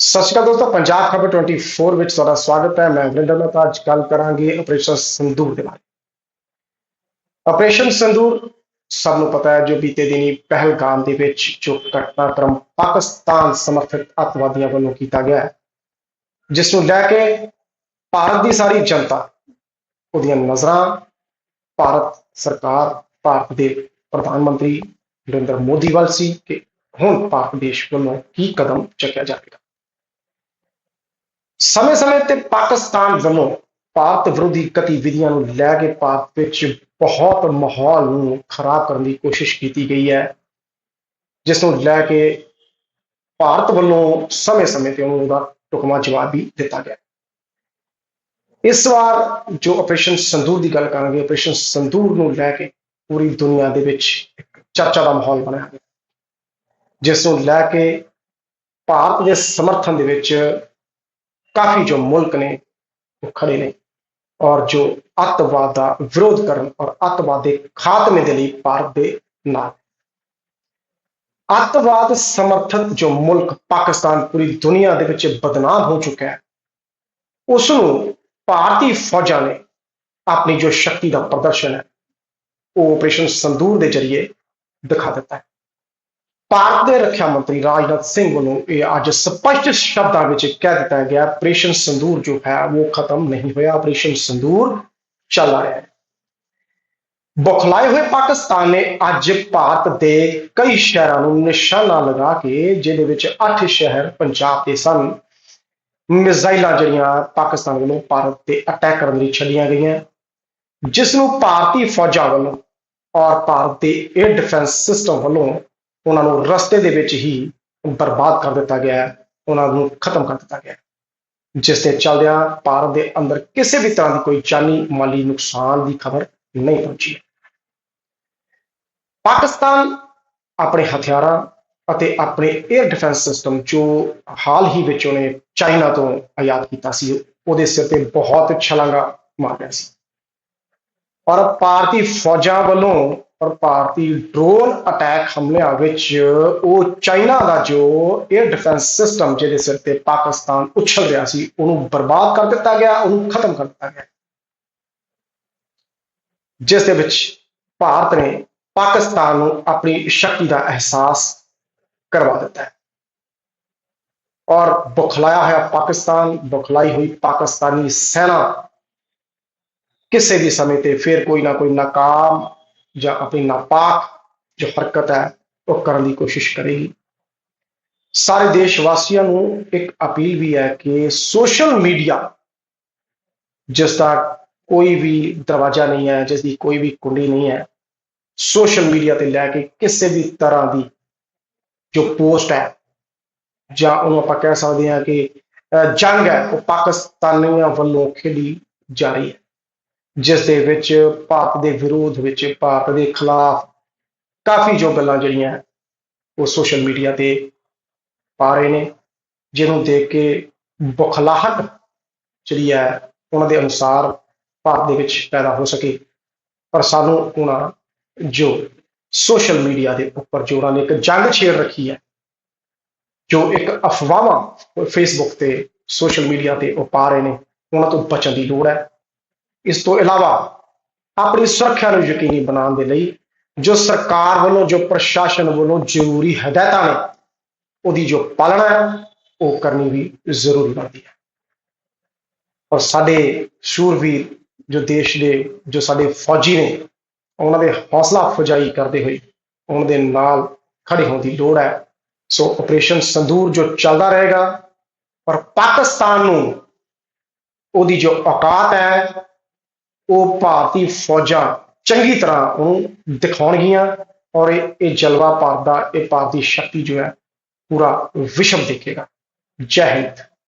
ਸਤਿ ਸ਼੍ਰੀ ਅਕਾਲ ਦੋਸਤੋ, ਪੰਜਾਬ ਖਬਰ 24 ਵਿੱਚ ਤੁਹਾਡਾ ਸਵਾਗਤ ਹੈ। ਮੈਂ ਵਰਿੰਦਰ ਮਹਿਤਾ, ਅੱਜ ਗੱਲ ਕਰਾਂਗੇ ਆਪਰੇਸ਼ਨ ਸੰਦੂਰ ਦੇ ਬਾਰੇ। ਆਪਰੇਸ਼ਨ ਸੰਦੂਰ, ਸਭ ਨੂੰ ਪਤਾ ਹੈ ਜੋ ਬੀਤੇ ਦਿਨੀ ਪਹਿਲਗਾਮ ਦੇ ਵਿੱਚ ਜੋ ਘਟਨਾਕ੍ਰਮ ਪਾਕਿਸਤਾਨ ਸਮਰਥਿਤ ਅੱਤਵਾਦੀਆਂ ਵੱਲੋਂ ਕੀਤਾ ਗਿਆ ਹੈ, ਜਿਸ ਨੂੰ ਲੈ ਕੇ ਭਾਰਤ ਦੀ ਸਾਰੀ ਜਨਤਾ ਉਹਦੀਆਂ ਨਜ਼ਰਾਂ, ਭਾਰਤ ਸਰਕਾਰ, ਭਾਰਤ ਦੇ ਪ੍ਰਧਾਨ ਮੰਤਰੀ ਨਰਿੰਦਰ ਮੋਦੀ ਵੱਲ ਸੀ ਕਿ ਹੁਣ ਭਾਰਤ ਦੇਸ਼ ਵੱਲੋਂ ਕੀ ਕਦਮ ਚੱਕਿਆ ਜਾਵੇਗਾ। ਸਮੇਂ-ਸਮੇਂ ਤੇ ਪਾਕਿਸਤਾਨ ਵੱਲੋਂ ਭਾਰਤ ਵਿਰੋਧੀ ਗਤੀਵਿਧੀਆਂ ਨੂੰ ਲੈ ਕੇ ਭਾਰਤ ਵਿੱਚ ਬਹੁਤ ਮਾਹੌਲ ਨੂੰ ਖਰਾਬ ਕਰਨ ਦੀ ਕੋਸ਼ਿਸ਼ ਕੀਤੀ ਗਈ ਹੈ, ਜਿਸ ਨੂੰ ਲੈ ਕੇ ਭਾਰਤ ਵੱਲੋਂ ਸਮੇਂ-ਸਮੇਂ ਤੇ ਉਹਨੂੰ ਉਹਦਾ ਟੁਕਮਾ ਜਵਾਬ ਵੀ ਦਿੱਤਾ ਗਿਆ। ਇਸ ਵਾਰ ਜੋ ਆਪਰੇਸ਼ਨ ਸੰਦੂਰ ਦੀ ਗੱਲ ਕਰਾਂਗੇ, ਆਪਰੇਸ਼ਨ ਸੰਦੂਰ ਨੂੰ ਲੈ ਕੇ ਪੂਰੀ ਦੁਨੀਆ ਦੇ ਵਿੱਚ ਇੱਕ ਚਰਚਾ ਦਾ ਮਾਹੌਲ ਬਣਿਆ ਹੈ ਜਿਸ ਨੂੰ ਲੈ ਕੇ ਭਾਰਤ ਦੇ ਸਮਰਥਨ ਦੇ ਵਿੱਚ ਕਾਫੀ ਜੋ ਮੁਲਕ ਨੇ ਉਹ ਖੜੇ ਨੇ ਔਰ ਜੋ ਅੱਤਵਾਦ ਦਾ ਵਿਰੋਧ ਕਰਨ ਔਰ ਅੱਤਵਾਦ ਦੇ ਖਾਤਮੇ ਦੇ ਲਈ ਭਾਰਤ ਦੇ ਨਾਲ। ਅੱਤਵਾਦ ਸਮਰਥਿਤ ਜੋ ਮੁਲਕ ਪਾਕਿਸਤਾਨ ਪੂਰੀ ਦੁਨੀਆ ਦੇ ਵਿੱਚ ਬਦਨਾਮ ਹੋ ਚੁੱਕਾ ਹੈ ਉਸ ਨੂੰ ਭਾਰਤੀ ਫੌਜਾਂ ਨੇ ਆਪਣੀ ਜੋ ਸ਼ਕਤੀ ਦਾ ਪ੍ਰਦਰਸ਼ਨ ਹੈ, ਉਹ ਆਪਰੇਸ਼ਨ ਸੰਦੂਰ ਦੇ ਜ਼ਰੀਏ ਦਿਖਾ ਦਿੱਤਾ ਹੈ। ਭਾਰਤ ਦੇ ਰੱਖਿਆ ਮੰਤਰੀ ਰਾਜਨਾਥ ਸਿੰਘ ਵੱਲੋਂ ਇਹ ਅੱਜ ਸਪਸ਼ਟ ਸ਼ਬਦਾਂ ਵਿੱਚ ਕਹਿ ਦਿੱਤਾ ਗਿਆ ਆਪਰੇਸ਼ਨ ਸੰਦੂਰ ਜੋ ਹੈ ਉਹ ਖਤਮ ਨਹੀਂ ਹੋਇਆ ਆਪਰੇਸ਼ਨ ਸੰਦੂਰ ਚੱਲ ਰਿਹਾ ਹੈ। ਬੁਖਲਾਏ ਹੋਏ ਪਾਕਿਸਤਾਨ ਨੇ ਅੱਜ ਭਾਰਤ ਦੇ ਕਈ ਸ਼ਹਿਰਾਂ ਨੂੰ ਨਿਸ਼ਾਨਾ ਲਗਾ ਕੇ ਜਿਹਦੇ ਵਿੱਚ 8 ਸ਼ਹਿਰ ਪੰਜਾਬ ਦੇ ਸਨ। ਮਿਜ਼ਾਈਲਾਂ ਜਿਹੜੀਆਂ ਪਾਕਿਸਤਾਨ ਵੱਲੋਂ ਭਾਰਤ ਤੇ ਅਟੈਕ ਕਰਨ ਲਈ ਛੱਡੀਆਂ ਗਈਆਂ ਜਿਸ ਨੂੰ ਭਾਰਤੀ ਫੌਜਾਂ ਵੱਲੋਂ ਔਰ ਭਾਰਤ ਦੇ 에ਅਰ ਡਿਫੈਂਸ ਸਿਸਟਮ ਵੱਲੋਂ ਉਹਨਾਂ ਨੂੰ ਰਸਤੇ ਦੇ ਵਿੱਚ ਹੀ ਬਰਬਾਦ ਕਰ ਦਿੱਤਾ ਗਿਆ ਹੈ, ਉਹਨਾਂ ਨੂੰ ਖਤਮ ਕਰ ਦਿੱਤਾ ਗਿਆ ਹੈ। ਜਿਸ ਦੇ ਚੱਲਦਿਆਂ ਭਾਰਤ ਦੇ ਅੰਦਰ ਕਿਸੇ ਵੀ ਤਰ੍ਹਾਂ ਦੀ ਕੋਈ ਜਾਨੀ ਮਾਲੀ ਨੁਕਸਾਨ ਦੀ ਖਬਰ ਨਹੀਂ ਪਹੁੰਚੀ ਪਾਕਿਸਤਾਨ ਆਪਣੇ ਹਥਿਆਰਾਂ ਅਤੇ ਆਪਣੇ 에ਅਰ ਡਿਫੈਂਸ ਸਿਸਟਮ ਜੋ ਹਾਲ ਹੀ ਵਿੱਚ ਉਹਨੇ ਚਾਈਨਾ ਤੋਂ ਆਯਾਤ ਕੀਤਾ ਸੀ ਉਹਦੇ ਸਿਰ ਤੇ ਬਹੁਤ ਛਲਾਂਗਾ ਮਾਰ ਰਿਹਾ ਸੀ ਔਰ ਭਾਰਤੀ ਫੌਜਾਂ ਵੱਲੋਂ ਔਰ ਭਾਰਤੀ ਡਰੋਨ ਅਟੈਕ ਹਮਲਿਆਂ ਵਿੱਚ ਉਹ ਚਾਈਨਾ ਦਾ ਜੋ 에ਅਰ ਡਿਫੈਂਸ ਸਿਸਟਮ ਜਿਹਦੇ ਸਿਰ ਤੇ ਪਾਕਿਸਤਾਨ ਉਛਲ ਰਿਹਾ ਸੀ, ਉਹਨੂੰ ਬਰਬਾਦ ਕਰ ਦਿੱਤਾ ਗਿਆ, ਉਹਨੂੰ ਖਤਮ ਕਰ ਦਿੱਤਾ ਗਿਆ। ਜਿਸ ਦੇ ਵਿੱਚ ਭਾਰਤ ਨੇ ਪਾਕਿਸਤਾਨ ਨੂੰ ਆਪਣੀ ਸ਼ਕਤੀ ਦਾ ਅਹਿਸਾਸ ਕਰਵਾ ਦਿੱਤਾ ਹੈ। ਔਰ ਬੁਖਲਾਇਆ ਹੋਇਆ ਪਾਕਿਸਤਾਨ, ਬੁਖਲਾਈ ਹੋਈ ਪਾਕਿਸਤਾਨੀ ਸੈਨਾ ਕਿਸੇ ਵੀ ਸਮੇਂ ਤੇ ਫਿਰ ਕੋਈ ਨਾ ਕੋਈ ਨਾਕਾਮ ਜਾਂ ਆਪਣੀ ਨਾਪਾਕ ਜੋ ਹਰਕਤ ਹੈ, ਉਹ ਕਰਨ ਦੀ ਕੋਸ਼ਿਸ਼ ਕਰੇਗੀ। ਸਾਰੇ ਦੇਸ਼ ਵਾਸੀਆਂ ਨੂੰ ਇੱਕ ਅਪੀਲ ਵੀ ਹੈ ਕਿ ਸੋਸ਼ਲ ਮੀਡੀਆ, ਜਿਸ ਦਾ ਕੋਈ ਵੀ ਦਰਵਾਜ਼ਾ ਨਹੀਂ ਹੈ, ਜਿਸ ਦੀ ਕੋਈ ਵੀ ਕੁੰਡੀ ਨਹੀਂ ਹੈ, ਸੋਸ਼ਲ ਮੀਡੀਆ ਤੇ ਲੈ ਕੇ ਕਿਸੇ ਵੀ ਤਰ੍ਹਾਂ ਦੀ ਜੋ ਪੋਸਟ ਹੈ, ਜਾਂ ਉਹਨੂੰ ਆਪਾਂ ਕਹਿ ਸਕਦੇ ਹਾਂ ਕਿ ਜੰਗ ਹੈ, ਉਹ ਪਾਕਿਸਤਾਨੀਆਂ ਵੱਲੋਂ ਖੇਡੀ ਜਾ ਰਹੀ ਹੈ। ਜਿਸ ਦੇ ਵਿੱਚ ਭਾਰਤ ਦੇ ਵਿਰੋਧ ਵਿੱਚ ਭਾਰਤ ਦੇ ਖਿਲਾਫ ਕਾਫੀ ਜੋ ਗੱਲਾਂ ਜਿਹੜੀਆਂ ਉਹ ਸੋਸ਼ਲ ਮੀਡੀਆ ਤੇ ਪਾ ਰਹੇ ਨੇ, ਜਿਹਨੂੰ ਦੇਖ ਕੇ ਬੁਖਲਾਹਟ ਜਿਹੜੀ ਹੈ ਉਹਨਾਂ ਦੇ ਅਨੁਸਾਰ ਭਾਰਤ ਦੇ ਵਿੱਚ ਪੈਦਾ ਹੋ ਸਕੇ। ਪਰ ਸਾਨੂੰ ਉਹਨਾਂ ਜੋ ਸੋਸ਼ਲ ਮੀਡੀਆ ਦੇ ਉੱਪਰ ਜੋ ਉਹਨਾਂ ਨੇ ਇੱਕ ਜੰਗ ਛੇੜ ਰੱਖੀ ਹੈ, ਜੋ ਇੱਕ ਅਫਵਾਹਾਂ ਫੇਸਬੁੱਕ ਤੇ ਸੋਸ਼ਲ ਮੀਡੀਆ ਤੇ ਉਹ ਪਾ ਰਹੇ ਨੇ, ਉਹਨਾਂ ਤੋਂ ਬਚਣ ਦੀ ਲੋੜ ਹੈ। ਇਸ ਤੋਂ ਇਲਾਵਾ ਆਪਣੀ ਸੁਰੱਖਿਆ ਨੂੰ ਯਕੀਨੀ ਬਣਾਉਣ ਦੇ ਲਈ ਜੋ ਸਰਕਾਰ ਵੱਲੋਂ, ਜੋ ਪ੍ਰਸ਼ਾਸਨ ਵੱਲੋਂ ਜ਼ਰੂਰੀ ਹਦਾਇਤਾਂ ਨੇ, ਉਹਦੀ ਜੋ ਪਾਲਣਾ ਹੈ, ਉਹ ਕਰਨੀ ਵੀ ਜ਼ਰੂਰੀ ਬਣਦੀ ਹੈ। ਔਰ ਸਾਡੇ ਸ਼ੂਰਵੀਰ ਜੋ ਦੇਸ਼ ਦੇ, ਜੋ ਸਾਡੇ ਫੌਜੀ ਨੇ, ਉਹਨਾਂ ਦੇ ਹੌਸਲਾ ਅਫਜ਼ਾਈ ਕਰਦੇ ਹੋਏ ਉਹਨਾਂ ਦੇ ਨਾਲ ਖੜੇ ਹੋਣ ਦੀ ਲੋੜ ਹੈ। ਸੋ ਆਪਰੇਸ਼ਨ ਸੰਦੂਰ ਜੋ ਚੱਲਦਾ ਰਹੇਗਾ ਪਰ ਪਾਕਿਸਤਾਨ ਨੂੰ ਉਹਦੀ ਜੋ ਔਕਾਤ ਹੈ ਉਹ ਭਾਰਤੀ ਫੌਜਾਂ ਚੰਗੀ ਤਰ੍ਹਾਂ ਉਹਨੂੰ ਦਿਖਾਉਣਗੀਆਂ ਔਰ ਇਹ ਜਲਵਾ ਭਾਰਤ ਦਾ, ਇਹ ਭਾਰਤੀ ਸ਼ਕਤੀ ਜੋ ਹੈ, ਪੂਰਾ ਵਿਸ਼ਵ ਦੇਖੇਗਾ। ਜੈ ਹਿੰਦ।